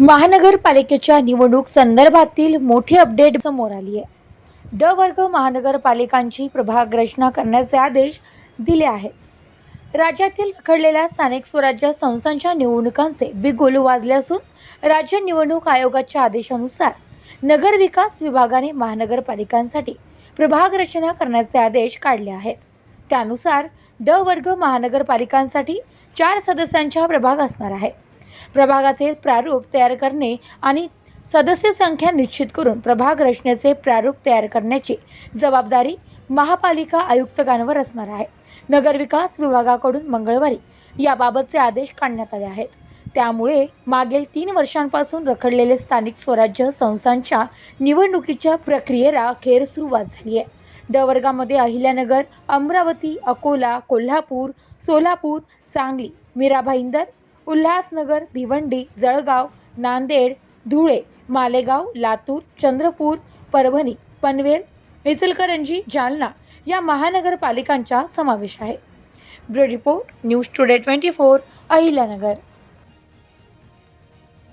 महानगरपालिकेच्या निवडणूक संदर्भातील मोठी अपडेट समोर आली आहे. ड वर्ग महानगरपालिकांची प्रभाग रचना करण्याचे आदेश दिले आहेत. राज्यातील रखडलेल्या स्थानिक स्वराज्य संस्थांच्या निवडणुकांचे बिगुल वाजले असून राज्य निवडणूक आयोगाच्या आदेशानुसार नगरविकास विभागाने महानगरपालिकांसाठी प्रभाग रचना करण्याचे आदेश काढले आहेत. त्यानुसार ड वर्ग महानगरपालिकांसाठी चार सदस्यांचा प्रभाग असणार आहे प्रभागाचे प्रारूप तयार करणे आणि सदस्य संख्या निश्चित करून प्रभाग रचनेचे प्रारूप तयार करण्याची जबाबदारी महापालिका आयुक्तगांवर असणार आहे. नगरविकास विभागाकडून मंगळवारी याबाबतचे आदेश काढण्यात आले आहेत. त्यामुळे मागील तीन वर्षांपासून रखडलेले स्थानिक स्वराज्य संस्थांच्या निवडणुकीच्या प्रक्रियेला अखेर सुरुवात झाली आहे. ड वर्गामध्ये अहिल्यानगर अमरावती अकोला कोल्हापूर सोलापूर सांगली मीरा भाईंदर उल्हासनगर भिवंडी जळगाव नांदेड धुळे मालेगाव लातूर चंद्रपूर परभणी पनवेल इचलकरंजी जालना या महानगरपालिकांचा समावेश आहे. Bureau report news today twenty four Ahilyanagar.